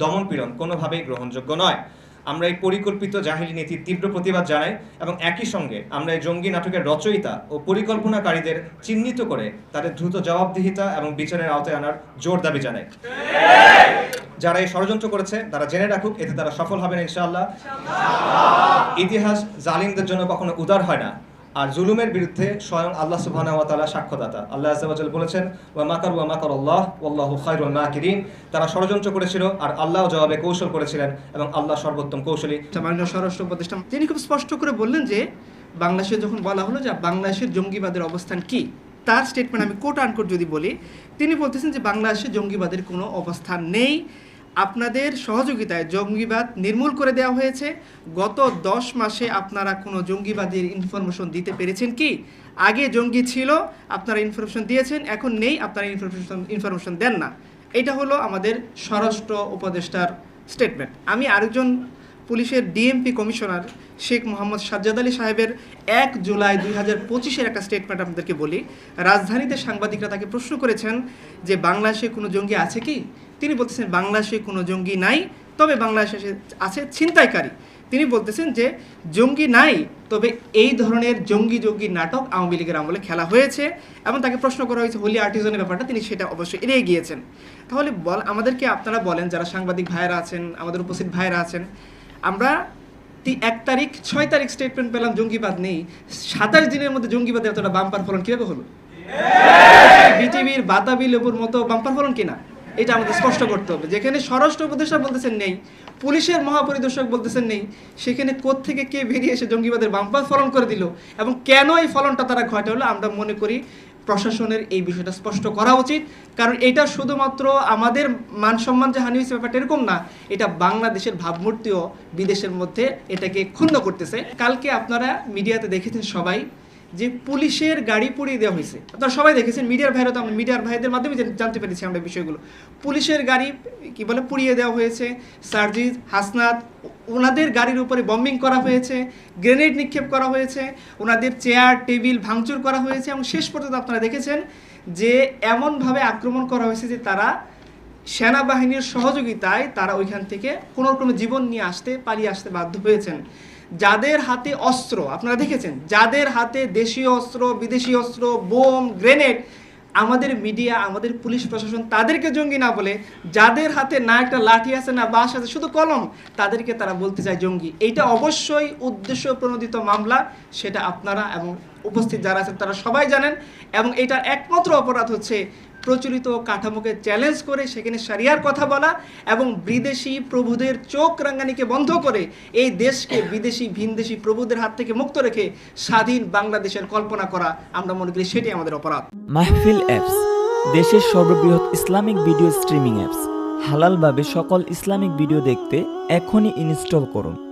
দমনপীড়ন কোনোভাবেই গ্রহণযোগ্য নয়। আমরা এই পরিকল্পিত জাহিরি নীতির তীব্র প্রতিবাদ জানাই এবং একই সঙ্গে আমরা এই জঙ্গি নাটকের রচয়িতা ও পরিকল্পনাকারীদের চিহ্নিত করে তাদের দ্রুত জবাবদিহিতা এবং বিচারের আওতায় আনার জোর দাবি জানাই। যারা এই ষড়যন্ত্র করেছে, তারা জেনে রাখুক, এতে তারা সফল হবেন ইনশাআল্লাহ। ইতিহাস জালিমদের জন্য কখনো উদার হয় না। আর জুলুমের বিরুদ্ধে স্বয়ং আল্লাহ সুবহানাহু ওয়া তাআলা সাক্ষ্যদাতা। আল্লাহ আযজা ওয়া জাল বলেছেন, ওয়া মাকার ওয়া মাকার আল্লাহ, ওয়াল্লাহু খায়রুল মাকিরিন। তারা ষড়যন্ত্র করেছিল আর আল্লাহ জবাবে কৌশল করেছিলেন এবং আল্লাহ সর্বোত্তম কৌশলী। মাননীয় স্বরাষ্ট্র উপদেষ্টা, তিনি খুব স্পষ্ট করে বললেন যে, বাংলাদেশে যখন বলা হলো যে বাংলাদেশের জঙ্গিবাদের অবস্থান কি, তার স্টেটমেন্ট আমি কোট আনকোট যদি বলি, তিনি বলতেছেন যে বাংলাদেশে জঙ্গিবাদের কোনো অবস্থান নেই। আপনাদের সহযোগিতায় জঙ্গিবাদ নির্মূল করে দেওয়া হয়েছে। গত দশ মাসে আপনারা কোনো জঙ্গিবাদের ইনফরমেশন দিতে পেরেছেন কি? আগে জঙ্গি ছিল, আপনারা ইনফরমেশন দিয়েছেন, এখন নেই, আপনারা ইনফরমেশন ইনফরমেশন দেন না। এটা হলো আমাদের স্বরাষ্ট্র উপদেষ্টার স্টেটমেন্ট আমি আরেকজন পুলিশের ডিএমপি কমিশনার শেখ মোহাম্মদ সাজ্জাদ আলী সাহেবের এক জুলাই দুই হাজার পঁচিশের একটা স্টেটমেন্ট আপনাদেরকে বলি। রাজধানীতে সাংবাদিকরা তাকে প্রশ্ন করেছেন যে, বাংলাদেশে কোনো জঙ্গি আছে কি? তিনি বলতেছেন বাংলাদেশে কোনো জঙ্গি নাই তবে বাংলাদেশে আছে ছিনতাইকারী। তিনি বলতেছেন যে জঙ্গি নাই তবে এই ধরনের জঙ্গি জঙ্গি নাটক আওয়ামী লীগের আমলে খেলা হয়েছে এবং তাকে প্রশ্ন করা হয়েছে হোলি আর্টিজনের ব্যাপারটা? তিনি সেটা অবশ্যই এড়িয়ে গিয়েছেন। তাহলে বল আমাদেরকে আপনারা বলেন যারা সাংবাদিক ভাইয়েরা আছেন আমাদের উপস্থিত ভাইয়েরা আছেন আমরা এক তারিখ ছয় তারিখ স্টেটমেন্ট পেলাম জঙ্গিবাদ নেই। সাতাশ দিনের মধ্যে জঙ্গিবাদের এতটা বাম্পার ফলন কীভাবে হলো? বিটিভির বাতাবি লেবুর মতো বাম্পার ফলন কিনা? এটা আমাদের স্পষ্ট করতে হবে। যেখানে স্বরাষ্ট্র উপদেষ্টা বলতেছেন নেই, পুলিশের মহাপরিদর্শক বলতেছেন নেই, সেখানে থেকে কে বেরিয়ে এসে জঙ্গিবাদের বাম্পার ফলন করে দিল এবং কেন এই ফলনটা তারা ঘটালো, আমরা মনে করি প্রশাসনের এই বিষয়টা স্পষ্ট করা উচিত। কারণ এটা শুধুমাত্র আমাদের মান সম্মান যে হানি হয়েছে ব্যাপারটা এরকম না, এটা বাংলাদেশের ভাবমূর্তিও বিদেশের মধ্যে এটাকে ক্ষুণ্ণ করতেছে। কালকে আপনারা মিডিয়াতে দেখেছেন সবাই যে পুলিশের গাড়ি পুড়িয়ে দেওয়া হয়েছে। আপনারা সবাই দেখেছেন, মিডিয়ার ভাইরা তো আমরা মিডিয়ার ভাইদের মাধ্যমে জানতে পেরেছি আমরা বিষয়গুলো। পুলিশের গাড়ি, কি বলে, পুড়িয়ে দেওয়া হয়েছে। সার্জিজ হাসনাত, ওনাদের গাড়ির উপরে বম্বিং করা হয়েছে গ্রেনেড নিক্ষেপ করা হয়েছে, ওনাদের চেয়ার টেবিল ভাঙচুর করা হয়েছে এবং শেষ পর্যন্ত আপনারা দেখেছেন যে এমনভাবে আক্রমণ করা হয়েছে যে তারা সেনাবাহিনীর সহযোগিতায় তারা ওইখান থেকে কোনো রকমের জীবন নিয়ে আসতে, পালিয়ে আসতে বাধ্য হয়েছেন। যাদের হাতে অস্ত্র, আপনারা দেখেছেন, যাদের হাতে দেশীয় অস্ত্র, বিদেশি অস্ত্র, বোম, গ্রেনেড, আমাদের মিডিয়া, আমাদের পুলিশ প্রশাসন তাদেরকে জঙ্গি না বলে, যাদের হাতে না একটা লাঠি আছে, না বাস আছে, শুধু কলম, তাদেরকে তারা বলতে চায় জঙ্গি। এইটা অবশ্যই উদ্দেশ্য প্রণোদিত মামলা, সেটা আপনারা এবং উপস্থিত যারা আছেন, তারা সবাই জানেন এবং এটার একমাত্র অপরাধ হচ্ছে প্রচলিত কাঠামোকে চ্যালেঞ্জ করে সেখানে সারিয়ার কথা বলা এবং বিদেশি প্রভুদের চোখ রাঙ্গানিকে বন্ধ করে এই দেশকে বিদেশি, ভিনদেশি প্রভুদের হাত থেকে মুক্ত রেখে স্বাধীন বাংলাদেশের কল্পনা করা আমরা মনে করি সেটি আমাদের অপরাধ। মাহফিল অ্যাপস দেশের সর্ববৃহৎ ইসলামিক ভিডিও স্ট্রিমিং অ্যাপস হালালভাবে সকল ইসলামিক ভিডিও দেখতে এখনই ইনস্টল করুন।